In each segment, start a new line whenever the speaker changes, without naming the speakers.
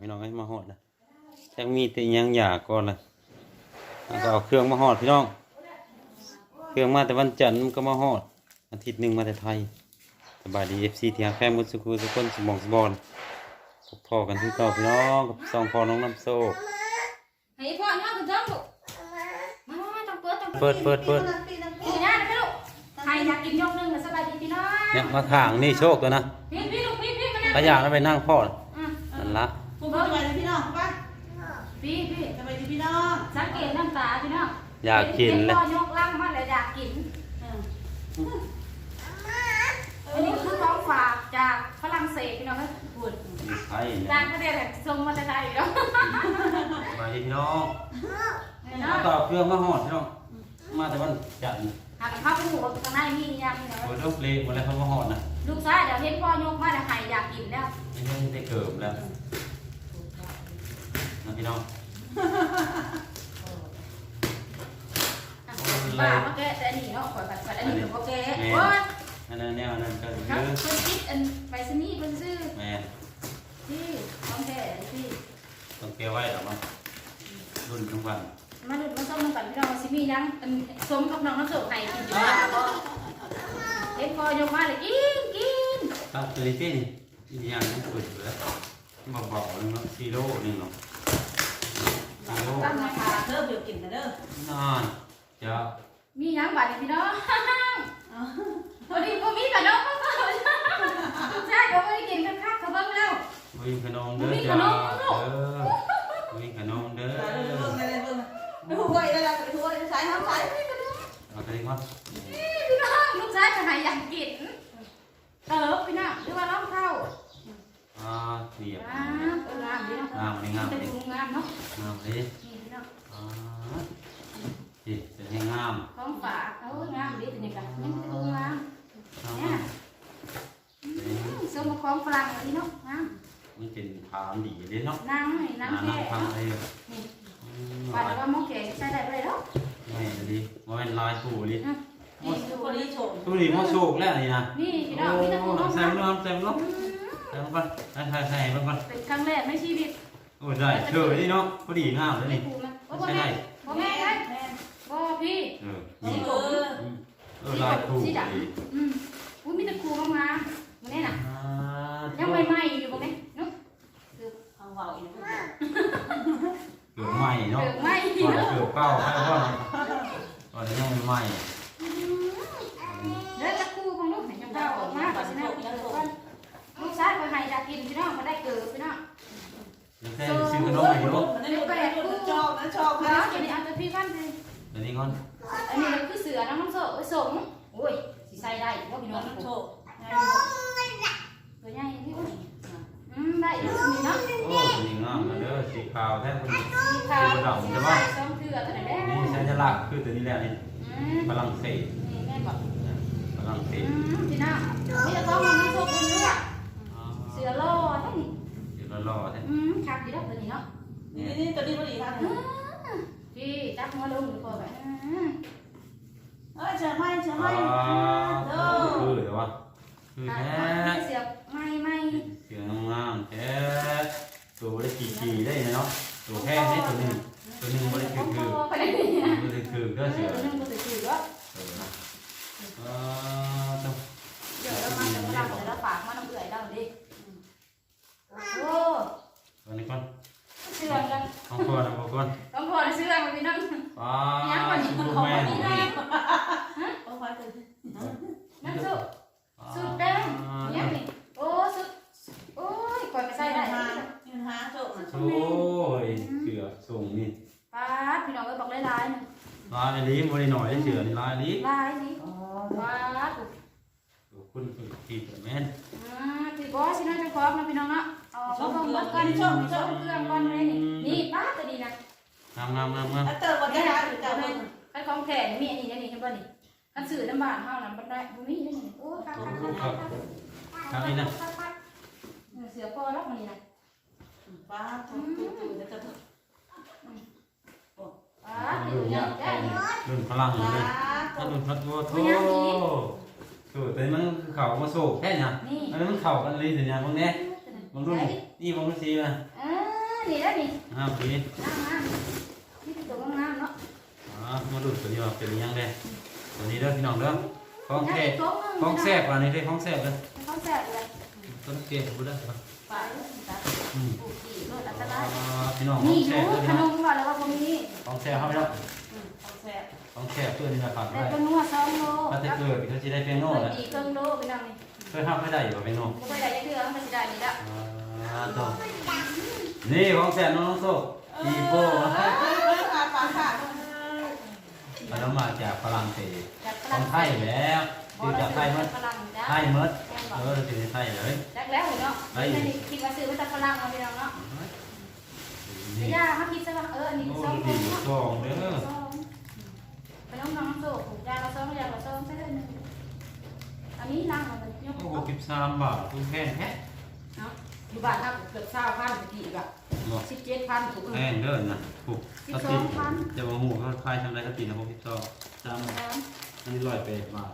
พี่น้องให้มาหอดนะจังมีแต่อิหยังอยากก่อนเลยแล้วก็เอาเครื่องมาหอดพี่น้อง เครื่องมาแต่วันจันทร์มันก็มาหอด อาทิตย์หนึ่งมาแต่ไทยสบายดีเอฟซีที่ฮักแฟนมุดสุขุสุคนสมองสมบอลพบพ่อกันที่เก่าพี่น้องกับสองพ่อน้องน้ำโซ่
ให้พ่อเนี่ยคุณเจ้าลูกมามามาต้องเปิดต้อง
เปิดเปิดเปิด
กินยาได้ไหมลูกใครอยากกินยกหนึงก็สบายดีพี่น้อง
เนี่ยมาทางนี่โชคตัวนะ
พี่พี่ลูกพี่พี่มานั่ง
ถ้าอยากแล้วไปนั่งพ่อ
อะ
นั่นละ
พูดไปเลยพี่น้องป่ะ
พี่พี่
จะไปดีพี่น้อง
สังเกตน้ำตาพี่น้อง
อยากกิน
เล
เลยย
พ่อยกล่างมาเลยอยากกินอันนี้คือของฝากจากฝรั่งเศสพี่น้องก็พูด
ไทย
จางก็เรียกแบบส่งมาจากไทยเนาะ
สบายดีพี่น้อง
เนาะ
มาต่อเครื่องมาหอดพี่น้องมาแต่วันจันทร์
หากข้าวผู้ข้างในมีอย่างนี้
โอ้
เนาะ
ยลูกเละหมดแล้วเขามาหอดนะ
ลูกชายเดี๋ยวเห็นพ่อยกมาแล้วใครอยากกินแล้ว
ไม่ใช่ได้เกิบแล้วนะ พี่น้อง
บ้ามาแกะแต่อันนี้เนาะข่อยผัดผัดอันนี้เป็นโอเคโอ้ย
อันนั้นแนวนั้นก็
ครับ
คือ
คนคิดอันไปสนี่คนซื้อ
แม่
ที่ของแท้ที่
ต้องเก็บไว้หรอมั้งรุ่นทั้งวัน
มาดูมาส้มน้ำกันพี่น้องสิมียังอันสมกับน้องน้ำส้มไห้กินอยู่บ้านบ่เห็นพอยกมาเลยกินกิน
ครับตัวนี้ที่นี่อย่างนั้นเปิดอยู่แล้วมาบอกนึงเนาะซีโร่นึงเนาะซีโร่
ตั้งราคา
เริ่มเดี๋ยวกินกันเด้อน
อนเจะ
มียังบาดีพี่น้องพอดีพอมีกับน้องก็ใช่ก็ไม่ได้กินกันคักเขาเบิ่งแล้ว
วิ่งขนมเด้อจ้าเด้อวิ่งขนมเด้อ
เริ่มเริ่มเริ่มไม่หัวได้แล้วไม่หัวได้สายห้ามสาย
เอาตัวนี้ก่อน
นี่พี่น้องลูกชายจะไหายอยากกินเออพี่น้องหรือว่าน้องเข้า
อ่าเรียบ
งามดีเนาะ
งามเลยงาม
เป็น
เลย
ดูงามเนาะ
งามเลย
นี่พี่น้อง
อ่าสิจะให้งาม
ของฝากเขางามดีเป็นยังไงยังเป็นดูงาม
งาม
เนี่ยสมของฝรั่งเลยเนาะงาม
มันเป็นทามดีเลยเนาะ
นางนี่นางแก่
ทำ
เนาะ
อะไร
นี่
อืม
ว่าแต่ว่าหมอแก่ใช้ได้เลยเนาะ
ไม่ดีว่าเป็นลายถูลิ
นี่ดู
คนนี้
นี่
โฉม
ถูลิมาโชคแล้วนี่นะ
นี่พี่น้องมีแต่ผู้น้อง
ใส่
งาม
มันใส่มันใส่มันก่อนใส่ใส่มันก่อน
เป็นครั้งแรกในชีวิต
โอ้ได้เชื่อนี่เนาะพอดีงามเลย
ไม่
นี่
ผูนะโอ้
ใช่
แม่
ได้
พ่อแม่ได้
แม่
พ่อพี่
เออ
สี
นี่
เออ
เออลายถูกดี
อืมอุ้ยมีแต่ครูงามๆมันนี่น่ะ
อ่า
ยังใหม่ๆอยู่บ่แม่เนาะ
เอาเบาอีก
เกือบใหม่เนาะ
เกิดใหม่
ก่อน
เนาะ
เกือบเก้าใช่ป่ะก่อนยังใหม่
นะชอ
บ
แล้
นะ
วอันนี้เอาตัวพี่กันสิ
เดี๋ยวนี้ก่อน
อันนี้คือเสือน้ำมันโซ่สมโอ้ยสิใส่ได้บ่พี่น้
น้
อ
องงโชค
ตัวใหญ่พี่อุ้ยอืมได้อยู่นี่เนาะ
โอ้สีงามเลยเด้อสีขาวแท้คนนี้
สีขาวสีใส่สองเถื่อตัวไหนได้
นี่ใช้จะลักคือตัวนี้แหละนี่
อืม
ฝรั่งเศส
นี่แม่บอก
ฝรั่งเศ
อื
ส
มพี่น้องนี่จะต้องมันโซ่เป็นเลือดเสือล่อได้นี่
เดี๋ยวรอๆแท้
อืมคักดีแล้วตัวนี้เนาะ
นี่นี่ตัวนี้พอดีท่าน
พี่จับหัวลงหรือเปล่าแบบ
เออเชื่อไหมเชื่อไหม
อ่า
เอ
คือแต่ว่าคือแท้
เสียบไม่ไม่
เสียงงามๆแท้ตัวได้กี่กี่ได้เนาะตัวแค่นี้ตัวหนึงตัวหนึงบ่ได้คือคือ
ไปเลย
บ่ได้คือก็เสีย
ตัวนึงก็จะถือว่า
เออนะอ่าต้อง
เดี๋ยวเรามาจะมาเราจะฝากมาน้ำเอื่อยเราดิโอ้
ตัวนี้ก่อน
เชื่อกัน
ของพ่อนะพ่อก่อน
ต้องพอเชื่อมันพี่น้อง
อ่าซูเปอร์แมน
เอาไว้ตัวนี้
นั่นสุดสุดแป้งเนี่ยนี่โอ้สุดโอ้ยคอยไปใส่ได้
หายืนหา โชคนะ
โอ้ยเสือส่งนี่
ป้าพี่น้องก็บอกลายๆนึง
ลายอันนี้บ่ได้หน่อยได้เสือนี่ลายอันนี้
ลายนี่
อ๋อ
ป้า
ขอบคุณคุณพี่ตัวแม่น
อ่าพี่บอสสิน้อยจะครอบนะพี่น้องเนาะเอาเอาต้องเบิกกันชอบชอบเครื่องก่อนเลยนี่นี่ป้าตัวนี้นะ
งามงามงามงาม
แล้วเติมวันได้หรือเติมเงิน
คันของแขนมีอันนี้อันนี้เห็นบ่นี่คันสื่อน้ำบานเฮานั้นบ่ได้บ่มีนี่โอ้คักคักคักคัก
ครับนี่นะ
เสือพอแล้วมันนี่นะ
ป้าถูกถูกถูกจะถูก
ป้าถือยังได้
รุ่นพลังเลยถ้า
ถู
รุ่นพัดวัวโธ่โธ่แต่มันเข่ามาโศกแค่น่ะ
นี่
อันนั้นมันเข่ากันเลยสัญญาณบางแน่บางรุ่นนี่บางรุ่นสีนะ
เออนี่แล้วนี่
อ้าวพี่
งามงามนี่คือตัวงามเนาะ
อ๋อมาดูตัวนี้ว่าเป็นยังไงตัวนี้เด้อพี่น้องเด้อของ
นี่
แท้
ตัวงาม
ของแซ่บอันนี้ได้ของแซ่บเด้อ
ของแซ่บเลย
ต้นเกลือพูดได้ปะ
ไป เลยจ้ะ
อืม
ปลูกดีรสอันต
อ๋
ราย
อพี่น้องข
นี่
อง
อ
แซ่
ยู่
บเด้อ
ข
พี่
น
น้อง
มก่อนแล้วก็บ่มี
ของแซ่บเข้าไปแล้ว
อืมของแซ่บ
ของแซ่บตัวนี้นะครับ
แต่
ได้
ก็นัวสองโล
ถ้าจะเกิดเขาจะได้เพียงโน่
เอ
แห
อ
ละ
อีกครึ่งโลไปนั่งนี่
เคยห้ามไม่ได้อยู่ป่ะเพียงโน่
บ่เคยได้จักเทื่อมันสิได้นี่ละ
อ่าต่อนี่ของแซ่บน้องน้องโซ่ปีโป้
ขาปากขา
มันเอามาจากฝรั่งเศส
จากฝ
ขอ
รั่
ง
ง
ไทยแล้วอยู่จากไทยมัด
ฝรั่งจ้ะ
ไทยมัดเออถึงไทยเลย
จัก แล้วเนาะไม่ได้คิดว่าซื้อมาจากฝรั่งมาพี่น้องเนาะ
นี่
ย่ามาคิดซะว่าเอออันนี้
โอ้
สอง
ดี
คนเนาะ
ซองเด้อ
สองไปน้องน้องโซ่ผูกยาละสองยาละสองใช่ไหมอันนี้นั่งมันยก
โอ้สิบสามบาทคุณแพงแท้
เนาะ
อยู่บ้านถ้าเกือบเช้าพันกี่แบบ
บอก
สิบเจ็ดพันถูก
แพงเด้อนะถูกก็ติดจะมาหูเขาคลายทำไรก็ติดนะพวกพี่ต่อจำอันนี้ร้อยเป็ดบาท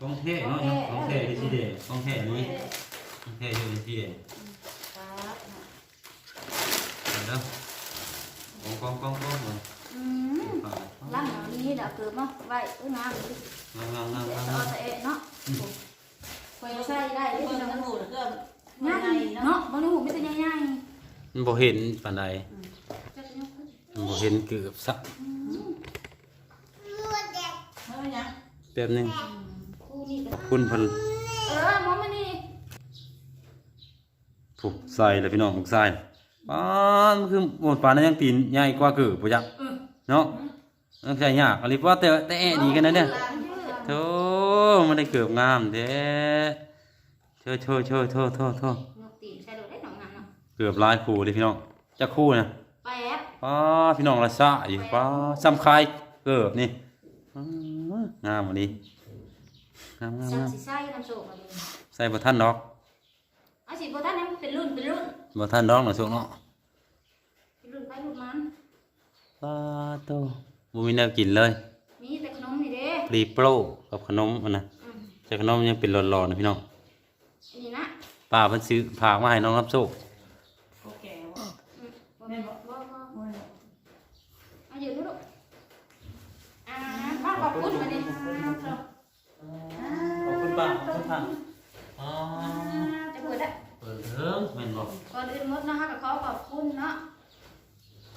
กองเท่เนาะกองเท่ที่ที่เด็กองเท่นี้กองเท่อยู่ ที่ที่เด็ก
ครับ
เด้อกองกองกองกองเลย
อืม
บาท
ล่างนี้เดี๋ยวเกิดมาไว้เออน้ำเลย
งามงามงาม
เดี๋ยว
งาม
เอาแต่เอ็เนาะคอยใส่ได้
ไอ้
ที่
คน
น้อง
กันหมูเกือบ
ง่ายเนาะบางทีหูไม่เป็นง่าย
มันบ่เห็นปานใด
ๆจะยกขึ้น
มันบ่เห็นเกือบสัก
เฮ้ยยัง
แป๊บหนึง
คู่นี้ก็
คุณเพิ่น
เออมองมานี่
ผูกใส่แล้วพี่น้องผูกใส่ปานมันคือหมดปานนั้นยังตีนใหญ่กว่าเกือบบ่จักเนาะต้องใช้ยากอะไรว่าแต่แต่แอะดีกันนะเนี่ยโธ่มันได้เกือบงามเด้เธอเธอเธอเธอเธอเธอย
กตีนใส่โดดได้หนองน้ำเนาะ
เกือบหลายคู่เลยพี่น้องจักคู่นะ
แป๊บ
ป้าพี่น้องละซะอยู่ป้าซ้ำคายเกือบนี่อื้องามอันนี้งามงาม
สัก
งาม
สิใส่น้ำโซ่มาเลย
ใส่บ่ทันดอก
อาสิบ่ท่านนั้น เป็นรุ่นเป็นรุ่น
บ่ทันดอกน่ะสุกเนาะ
เป็นรุ่นไปรุ่นมัน
ป้าโตบ่มีแนวกินเลย
มีแต่ขนมนี่เด้
ปรีโปรกับขนมอันน่ะ
อืม
แต่ขนมยังเป็นหลอดๆนะพี่น้อง
อันนี้นะ
ป้าเพิ่นซื้อฝากมาให้น้องรับโชค
โอเค
อืมบ่แม่นบ่บ่บ่เอาอยู่ลูกอ่าป้าขอบคุณมาดิ
ขอบคุณป้าขอบคุณป้าอ๋อ
จะเปิดแล้ว
เปิดเถิงแม่นบ่
ก่อนอื่นหมดเนาะฮะก็ขอขอบคุณเนาะ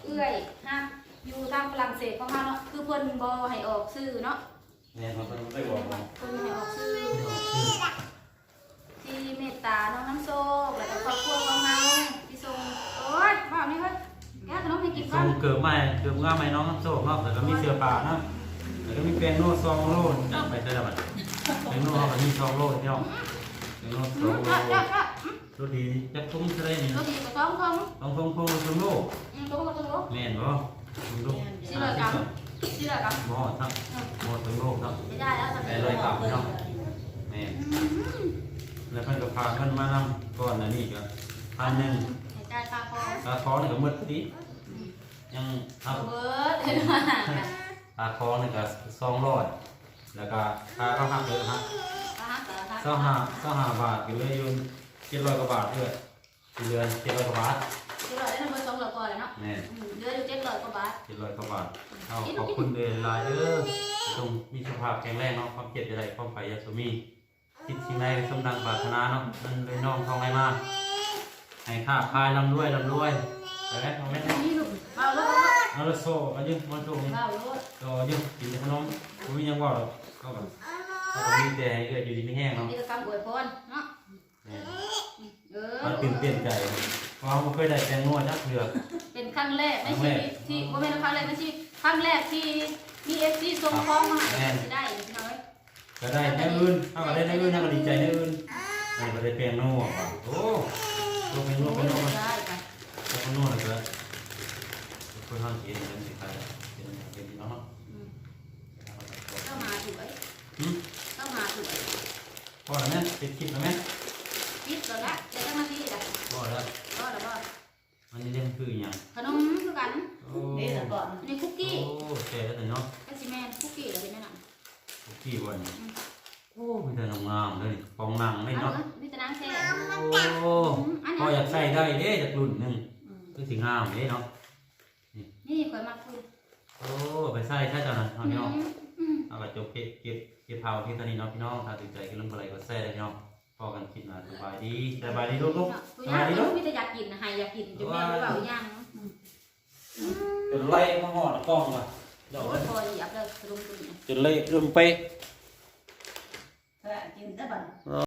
เอื้อยฮะอยู่ทางฝรั่งเศสของเฮาเนาะคือเพิ่นบ่ให้ออกชื่อเนาะ
แม่นบ่เพิ่นบ่ได้บอกว่า
เพิ่นให้ออกชื่อที่เมตตาน้องน้ำโชคแล้วก็ครอบครัวของเฮาที่ส่งโอ๊ยบอกนี่เฮ้ยแกขนมให้กินก่อ
ส่
น
งเกิดใหม่เกิดงามใหม่น้องน้ำโชคเนาะแล้วก็มีเสื้อผ้าเนาะแล้วก็มีแป้งโน่ซองโลจับไปเท่าไหร่แป้งโน่เขาก็มีซองโลพี่น้องแป้งโน่ซ
อื
อง
ม
โล
จ้ะจ้ะจ้ะ
รถดีจักทุ่งเท่ไหร่นี่
รถดีกับท้องคง
ต้องทงทงทงโล
อืมตัวก็ตัว
แม่นบ่ทงโล
สิเลยกับสิเลยกับ
บ่ครับบ่ทงโลครับ
ไม่ได้แล้วตอน
ไป
นี้
เลยครับพี่น้องแม่นแล้วเพิ่นก็พาเพิ่นมานำก่อนอันนี้ก็พันหนึ่ง
ให้ใจปลาคอ
นี่ก็หมดติยังเอา
เอาเบิร์ดเห็นไหม
ปลาคอนี่ก็200แล้วก็ค่าเขาหักเลยฮะา
ฮักเหรอคะ
เจ้าหาเจ้าหาบาทอยู่เลยอยู่เจ็ดร้อยกว่าบาทด้วยเดือนเจ็ดร้อยกว่าบาท
เจ็ดร้อยได้นำเบอร์สองร้อยกว่าเลยเนาะ
แม่
อืมเดือนอยู่เจ็ดร้อยกว่าบาท
เจ็ดร้อยกว่าบาทเอาขอบคุณเดลลายเด้อจงมีสุขภาพแข็งแรงเนาะความเจ็บจะได้ความไปยาสมีคิดสิ่งใดสมดังปรารถนาเนาะมันเลยน้องทองให้มาให้ข้าพายลำรวยลำรวยไปไหมเอาไหม
นี่ลูกเบาลูก
เอาละโซ่เอาอยู่มาโซ่นี่
เบาลูก
ก็เอาอยู่กินแต่ขนมกูมีหยังบอกหรอกก็แบบก็แบบ มีแต่ให้เกิดอยู่ดีไม่แห้งเนาะ
นี่ก็คำอวยพรเนาะ
แม่
เออ
มันตื่นเต้นใจเพราะเราเคยได้แตงโมจักเถื่อ
เป็นครั้งแรกในชีวิตที่โมเป็นครั้งแรกในชีวิตครั้งแรกที่มีเอฟซีส่งของมาให้ที่ได้น้อย
ก็ได้แน่อื่นถ้าก็ได้แน่อื่นถ้าก็ดีใจแน่อื่นอันนี้ก็ได้เปลี่ยนโน่ว่ะโอ้ตัวเป็นโน่เป็นโน่มัน
ได้ค่ะ
เป็นโน่เลยก็คนห้างเกียร์นั่นสิใครเป็นเป็นน้อง
เข้ามาถูกไอ้
หืม
เข้ามาถูกไอ้
พอแล้วไหมติดคลิปแล้วไหม
คิดก่อนละเจ็ดนาทีละ
พอแล้ว
ก็แล้วก็
มันนี่เรื่องคืออย่าง
ขนมคือกัน
โอ้
นี่แต่ ก่อน
ในคุกกี้
โอ้แก่แล้วแต่เนาะ
ก็สิแม่คุกกี้เราเป็นแนะนำ
คุกกี้วันโอ้มีแต่งามเลยฟองนังไม่
อัน
เนาะ
นั้นนี่จะนั่งแช่
โอ้พออยากใส่ได้เด้จากรุ่นหนึ่ง
อ
คือสิงามเด้เนาะ
นี่ข่อยมักคุย
โอ้ไปใส่ใช่จ้ะนะพี่น้อง
อืม
เอากระจกเก็บเก็บเก็บเผาที่ตอนนี้เนาะพี่น้องถ้าตื่นใจก็ลงอะไรก็แซ่เลยพี่น้องพอกันคิดมาสบายดีสบายดีลูกลูก
ตัว
ส
ย่า
บางยดี
ลู
ลู
ก
ก
มีแต่อยากกินนะให้อยากกินจุดแม่หรือเปล่าย่าง
จนไล่มาหอดกล้องว่ะเดี๋ยว
โอ้ยพอเหยียบเลยกระดุมตุ้น
จนเละจนเป๊ะ
กินได้บัด